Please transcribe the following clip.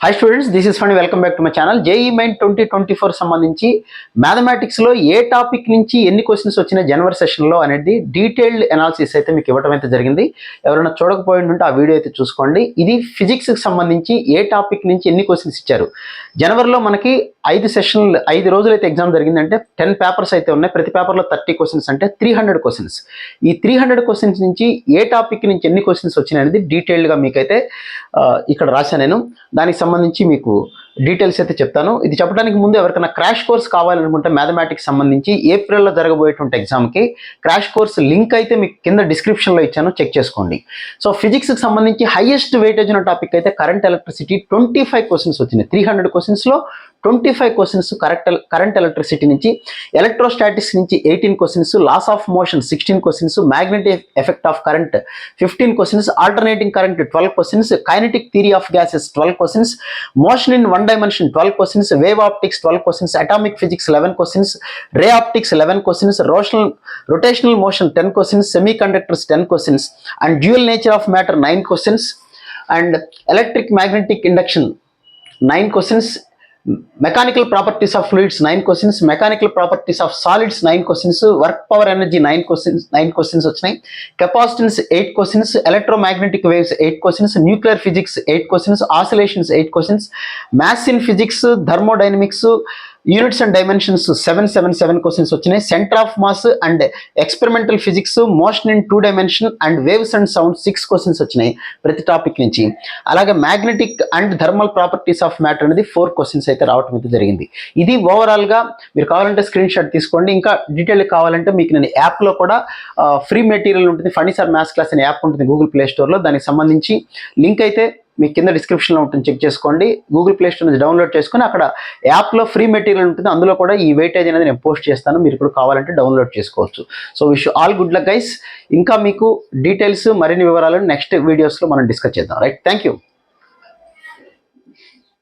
Hi students this is fund welcome back to my channel JEE main twenty twenty four సంబంధించి మ్యాథమెటిక్స్లో ఏ topic నుంచి ఎన్ని questions వచ్చిన జనవరి సెషన్లో అనేది డీటెయిల్డ్ అనాలిసిస్ అయితే మీకు ఇవ్వడం అయితే జరిగింది. ఎవరైనా చూడకపోయి ఉంటే ఆ వీడియో అయితే చూసుకోండి. ఇది ఫిజిక్స్కి సంబంధించి ఏ టాపిక్ నుంచి ఎన్ని క్వశ్చన్స్ ఇచ్చారు. జనవరిలో మనకి ఐదు సెషన్లు ఐదు రోజులు అయితే ఎగ్జామ్ జరిగిందంటే టెన్ పేపర్స్ అయితే ఉన్నాయి. ప్రతి పేపర్లో థర్టీ క్వశ్చన్స్ అంటే త్రీ హండ్రెడ్ క్వశ్చన్స్ ఈ త్రీ హండ్రెడ్ క్వశ్చన్స్ నుంచి ఏ టాపిక్ నుంచి ఎన్ని క్వశ్చన్స్ వచ్చినాయి అనేది డీటెయిల్డ్గా మీకైతే ఇక్కడ రాశాను నేను. దానికి సంబంధించి మీకు డీటెయిల్స్ అయితే చెప్తాను. ఇది చెప్పడానికి ముందు ఎవరికైనా క్రాష్ కోర్స్ కావాలనుకుంటే మ్యాథమెటిక్స్ సంబంధించి ఏప్రిల్లో జరగబోయేటువంటి ఎగ్జామ్కి క్రాష్ కోర్స్ లింక్ అయితే మీకు కింద డిస్క్రిప్షన్లో ఇచ్చాను. చెక్ చేసుకోండి. సో ఫిజిక్స్కి సంబంధించి హైయెస్ట్ వెయిటేజ్ ఉన్న టాపిక్ అయితే current electricity twenty five questions వచ్చినాయి three hundred క్వశ్చన్స్లో twenty five questions correct current electricity నుంచి ఎలక్ట్రోస్టాటిక్స్ నుంచి eighteen questions laws of motion sixteen questions magnetic effect of current fifteen questions alternating current twelve questions kinetic theory of gases twelve questions motion in one dimension twelve questions wave optics twelve questions atomic physics eleven questions ray optics eleven questions rotational rotational motion ten questions semi conductors ten questions and dual nature of matter nine questions and electric magnetic induction nine questions mechanical properties of fluids nine questions mechanical properties of solids nine questions work power energy nine questions nine questions వచ్చినాయి. Capacitance eight questions electromagnetic waves eight questions nuclear physics eight questions oscillations eight questions maths in physics thermodynamics units and dimensions seven seven seven questions వచ్చినాయి. Centre of mass and experimental physics motion in two dimension and waves and sound six questions వచ్చినాయి ప్రతి topic నుంచి. అలాగే magnetic and thermal properties of matter అనేది four questions అయితే రావడం అయితే జరిగింది. ఇది ఓవరాల్గా మీరు కావాలంటే స్క్రీన్ షాట్ తీసుకోండి. ఇంకా డీటెయిల్ కావాలంటే మీకు నేను యాప్లో కూడా ఫ్రీ మెటీరియల్ ఉంటుంది. ఫనీ సార్ మ్యాథ్స్ క్లాస్ అనే యాప్ ఉంటుంది గూగుల్ ప్లే స్టోర్లో దానికి సంబంధించి లింక్ అయితే మీ కింద డిస్క్రిప్షన్లో ఉంటుంది. చెక్ చేసుకోండి. గూగుల్ ప్లే స్టోర్ నుంచి డౌన్లోడ్ చేసుకుని అక్కడ యాప్లో ఫ్రీ మెటీరియల్ ఉంటుంది. అందులో కూడా ఈ వెయిటేజ్ అనేది నేను పోస్ట్ చేస్తాను. మీరు కూడా కావాలంటే డౌన్లోడ్ చేసుకోవచ్చు. So wish all good luck guys ఇంకా మీకు డీటెయిల్స్ మరిన్ని వివరాలను నెక్స్ట్ వీడియోస్లో మనం డిస్కస్ చేద్దాం. Right thank you